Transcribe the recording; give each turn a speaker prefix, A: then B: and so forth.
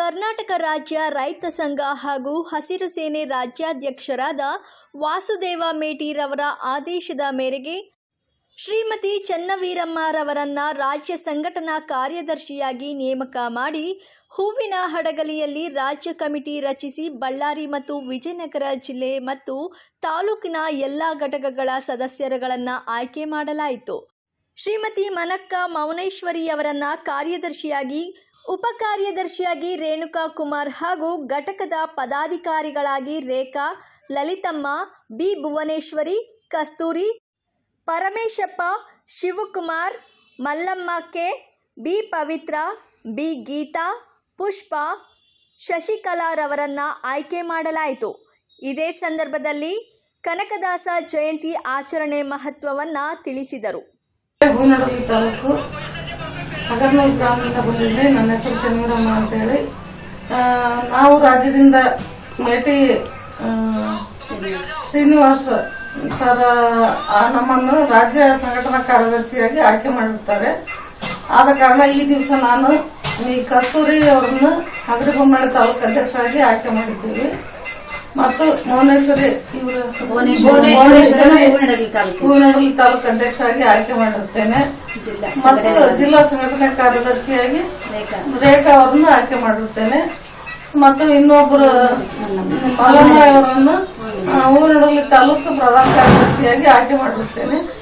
A: ಕರ್ನಾಟಕ ರಾಜ್ಯ ರೈತ ಸಂಘ ಹಾಗೂ ಹಸಿರು ಸೇನೆ ರಾಜ್ಯಾಧ್ಯಕ್ಷರಾದ ವಾಸುದೇವ ಮೇಟಿರವರ ಆದೇಶದ ಮೇರೆಗೆ ಶ್ರೀಮತಿ ಚನ್ನವೀರಮ್ಮರವರನ್ನ ರಾಜ್ಯ ಸಂಘಟನಾ ಕಾರ್ಯದರ್ಶಿಯಾಗಿ ನೇಮಕ ಮಾಡಿ ಹೂವಿನ ಹಡಗಲಿಯಲ್ಲಿ ರಾಜ್ಯ ಕಮಿಟಿ ರಚಿಸಿ ಬಳ್ಳಾರಿ ಮತ್ತು ವಿಜಯನಗರ ಜಿಲ್ಲೆ ಮತ್ತು ತಾಲೂಕಿನ ಎಲ್ಲ ಘಟಕಗಳ ಸದಸ್ಯರುಗಳನ್ನು ಆಯ್ಕೆ ಮಾಡಲಾಯಿತು. ಶ್ರೀಮತಿ ಮನಕ್ಕ ಮೌನೇಶ್ವರಿಯವರನ್ನ ಕಾರ್ಯದರ್ಶಿಯಾಗಿ ಉಪ ಕಾರ್ಯದರ್ಶಿಯಾಗಿ ರೇಣುಕಾ ಕುಮಾರ್ ಹಾಗೂ ಘಟಕದ ಪದಾಧಿಕಾರಿಗಳಾಗಿ Rekha, Lalithamma, B Bhuvaneshwari, Kasturi, Parameshappa, Shivakumar, Mallamma K, B Pavithra, B Geetha, Pushpa ಶಶಿಕಲಾರವರನ್ನು ಆಯ್ಕೆ ಮಾಡಲಾಯಿತು. ಇದೇ ಸಂದರ್ಭದಲ್ಲಿ ಕನಕದಾಸ ಜಯಂತಿ ಆಚರಣೆ ಮಹತ್ವವನ್ನು ತಿಳಿಸಿದರು.
B: ಹಗರ್ನೂರು ಗ್ರಾಮದಿಂದ ಬಂದಿದ್ದೆ ನನ್ನ ಹೆಸರು ಚನ್ನವೀರಮ್ಮ ಅಂತೇಳಿ. ನಾವು ರಾಜ್ಯದಿಂದ ಭೇಟಿ ಶ್ರೀನಿವಾಸ್ ಸರ್ ನಮ್ಮನ್ನು ರಾಜ್ಯ ಸಂಘಟನಾ ಕಾರ್ಯದರ್ಶಿಯಾಗಿ ಆಯ್ಕೆ ಮಾಡಿರ್ತಾರೆ ಆದ ಕಾರಣ ಈ ದಿವಸ ನಾನು ಈ ಕಸ್ತೂರಿ ಅವರನ್ನು ಹಗರಿಬೊಮ್ಮಳೆ ತಾಲೂಕು ಅಧ್ಯಕ್ಷರಾಗಿ ಆಯ್ಕೆ ಮಾಡಿದ್ದೀವಿ ಮತ್ತು ಮೌನೇಶ್ವರಿ ಇವರ ಹೂವಿನಡಲಿ ತಾಲೂಕು. ಅಧ್ಯಕ್ಷರಾಗಿ ಆಯ್ಕೆ ಮಾಡಿರ್ತೇನೆ ಮತ್ತು ಜಿಲ್ಲಾ ಸಂಘಟನೆ ಕಾರ್ಯದರ್ಶಿಯಾಗಿ ರೇಖಾ. ಅವರನ್ನು ಆಯ್ಕೆ ಮಾಡಿರ್ತೇನೆ ಮತ್ತು ಇನ್ನೊಬ್ಬರು ಮಲಮ್ಮ ಅವರನ್ನು ಊರಡಲಿ ತಾಲೂಕು ಪ್ರಧಾನ ಕಾರ್ಯದರ್ಶಿಯಾಗಿ ಆಯ್ಕೆ ಮಾಡಿರ್ತೇನೆ